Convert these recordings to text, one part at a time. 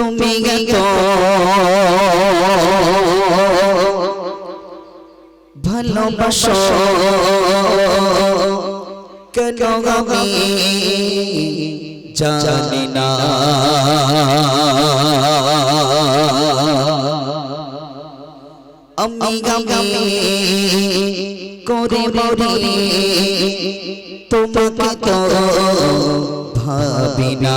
তুমি গেত ভালোবাসো কেন আমি জানি না আমি গামি করে মরি তোমাকে তো ভাবি না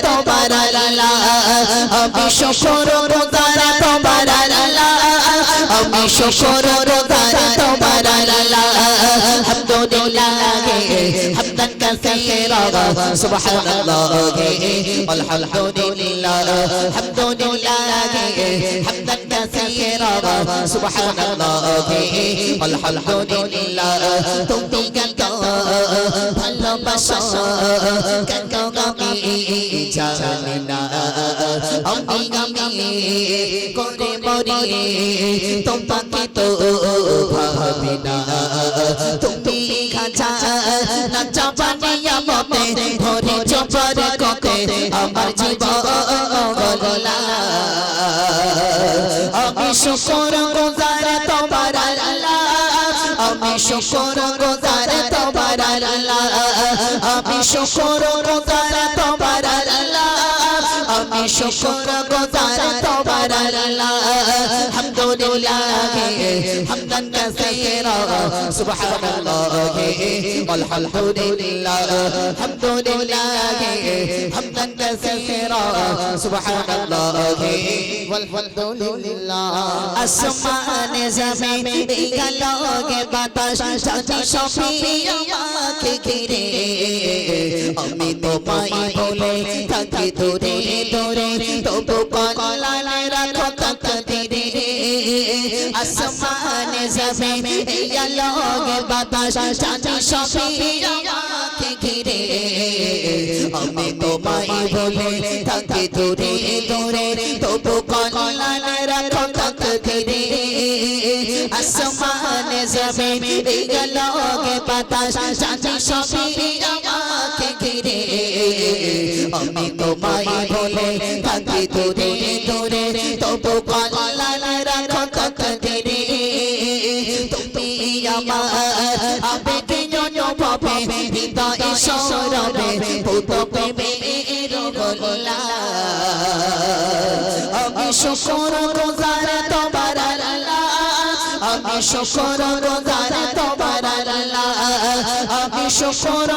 তোমার আল্লাহ আমি শুকর রোজারে তোমার আল্লাহ আমি শুকর রোজারে তোমার হামদান কাসীরা সুবহানাল্লাহ আলহামদুলিল্লাহ আলহামদুলিল্লাহ হামদান কাসীরা সুবহানাল্লাহ আলহামদুলিল্লাহ তুমি কেন ভালোবাসো কেন আমি জানি না আমি আমি করে মরি তোমাকে তো ভাবি না তুমি খাঁচা নাচা বানিয়া মতে ভরে চপার কতে আমার জীবন আমি শুকর রোজার তোমার আল্লাহ। আমি শুকর রোজার তোমার আল্লাহ। আমি শুকর রোজার তোমার আমি শুকর রোজার তোমার আমি তো পাই বলে থাকি দূরে দূরে তবু কল্যাণে রাখো তকদিরে আসমানে জমিনে গলগে বাতাস সাথী সবই আমাকে ঘিরে। আমি তো পাই বলে থাকি দূরে দূরে, তবু কল্যাণে রাখো তকদিরে। আসমানে জমিনে গলগে বাতাস সাথী সবই আমাকে ঘিরে। আমি তোমায় বলে থাকি দূরে দূরে, তবু কল্যাণে রাখো তকদিরে। হৃদয় সৌরভে ভূত প্রেমের গোলা আমি শুকর রোজার তোমার আল্লাহ আমি শুকর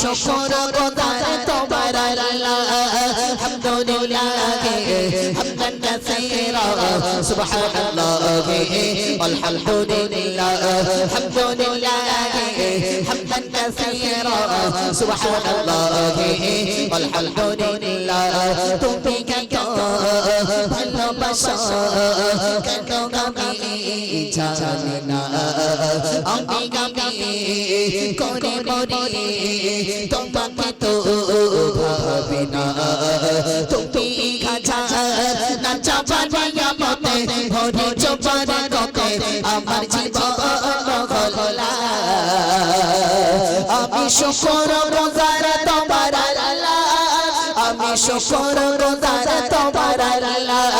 শুকর রোজার তোমার আল্লাহ। আলহামদুলিল্লাহ হামদান কাসীরা। সুবহানাল্লাহ। আলহামদুলিল্লাহ। আলহামদুলিল্লাহ হামদান কাসীরা সুবহানাল্লাহ আলহামদুলিল্লাহ তুমি কেন ভালোবাসো কেন আমি জানি না আমি আমি করে মরি তোমাকে তো ভাবি না তুমি খাজা নাচা বানিয়া মতে ভরে চোপার কতে আমার জীবন আমি শুকর রোজার তোমার আল্লাহ আমি শুকর রোজার তোমার আল্লাহ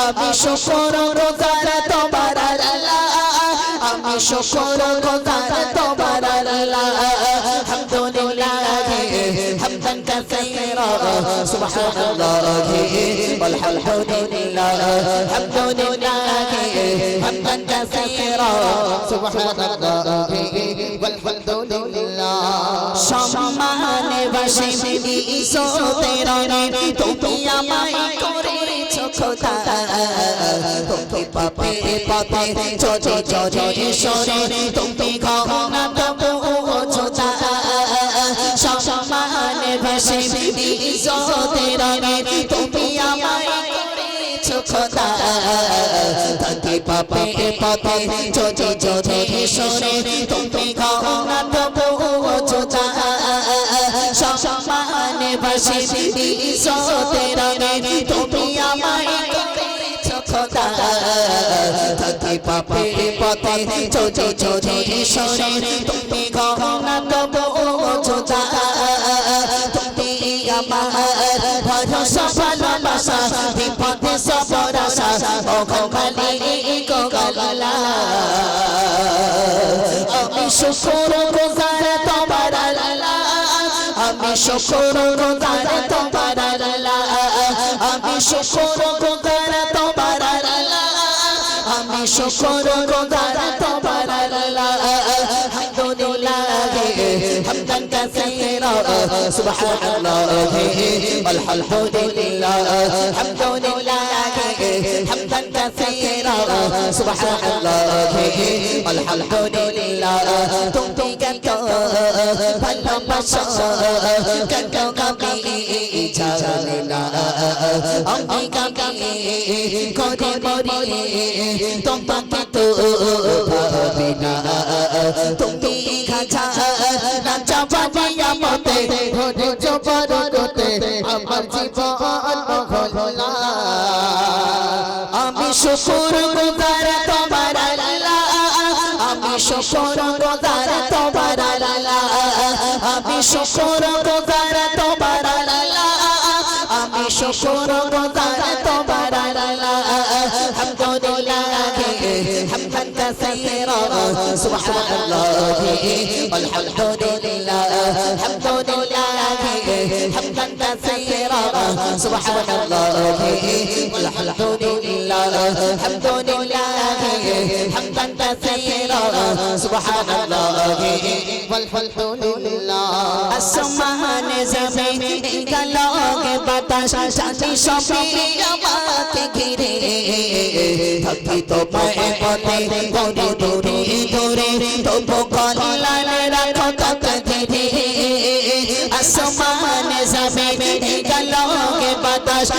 আমি শুকর রোজার তোমার আল্লাহ আমি শুকর রোজার তোমার আল্লাহ আলহামদুলিল্লাহ হামদান কাসীরা সুবহানাল্লাহ আলহামদুলিল্লাহ আলহামদুলিল্লাহ হামদান কাসীরা সুবহানাল্লাহ আলহামদুলিল্লাহ সম্মানে বসে ইসোতের তুমি আমায় করেছ খোদা। তুমি পাপে পাপে চলে চলে সরে তুমি গহনা তবু ছোটা সমান ভেসে ইজ্জতের রঙে তুমি আমায় করেছ খোদা। পাপে পাপে চলে চলে সরে তুমি গহনা তবু সমান ইজ্জতের রঙে তুমি আমায় করেছ খোদা। তাকে পাপে পাপে চলে চলে সরে তুমি গহনা তবু ছোটা তুমি আমার ভরসা ভালোবাসা বিপদে সবর আশা ওখান খালি গলা। আমি শুকর গুজার তোমার আমি শুকর গুজার তোমার আমি শুকর গুজার তোমার আমি শুকর গুজার তোমার আল্লাহ আলহামদুলিল্লাহ হামদান কাসীরা সুবহানাল্লাহ আলহামদুলিল্লাহ হামদুলিল্লাহ হামদান কাসীরা সুবহানাল্লাহ আলহামদুলিল্লাহ তুমি কত ভালোবাসো কত কবি জানে না আমি কবি করে মরি তোমাকে তো ভাবি না তুমি খাজা না চাপানি আমতে ভরে জবর করতে আমার জীবন মহল্লা আমি শুকুর গুজার তোমার আল্লাহ। আমি শুকুর গুজার তোমার আল্লাহ। আমি শুকুর গুজার তোমার আল্লাহ। আমি শুকুর গুজার সুবহানাল্লাহ আলহামদুলিল্লাহ আলহামদুলিল্লাহ হামদান কাসীরা সুবহানাল্লাহ আলহামদুলিল্লাহ আলহামদুলিল্লাহ হামদান কাসীরা সুবহানাল্লাহ আলহামদুলিল্লাহ আসমান জমিন কালকে বাতাস শান্তি সবই আমাকে ঘিরে থাকি তো পায়ে পথে দৌড়ে দৌড়ে তবু কল্যাণ রাখো আসমান জমিন কালকে বাতাস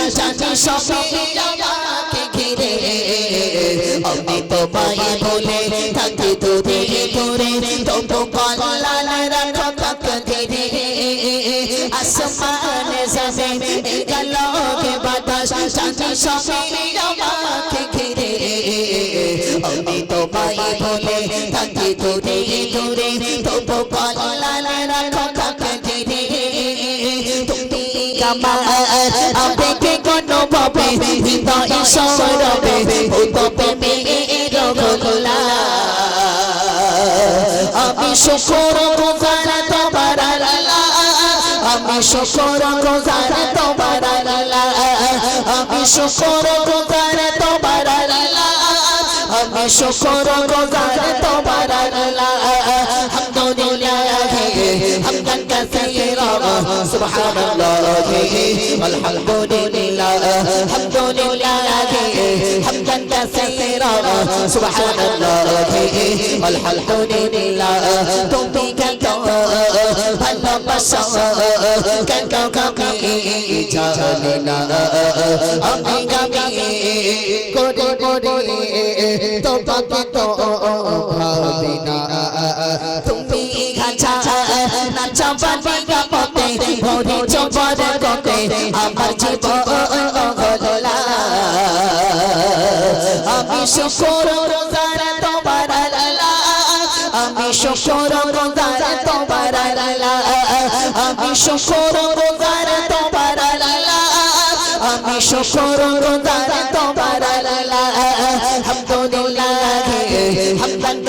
আমি তো পায়ে বলে থাকি দূরে দূরে তবু কল্যাণ রাখো আসমান জমিন কালকে বাতাস ঘিরে। আমি তো পায়ে বলে থাকি দূরে দূরে তবু কল্যাণ রাখো তত ধীরে তুমি আমার আবেগে কোনো আমি শুকর গুজার তোমার আমি শুকর গুজার তোমার আমি শুকর গুজার তোমার আমি শুকর গুজার তোমার করে তোমাকে তো ভাবি না তুমি গাছা নাচা বাবা গাপতে ভরে চপর আমি শুকর রোজার তোমার আল্লাহ আমি আমি শুকর রোজার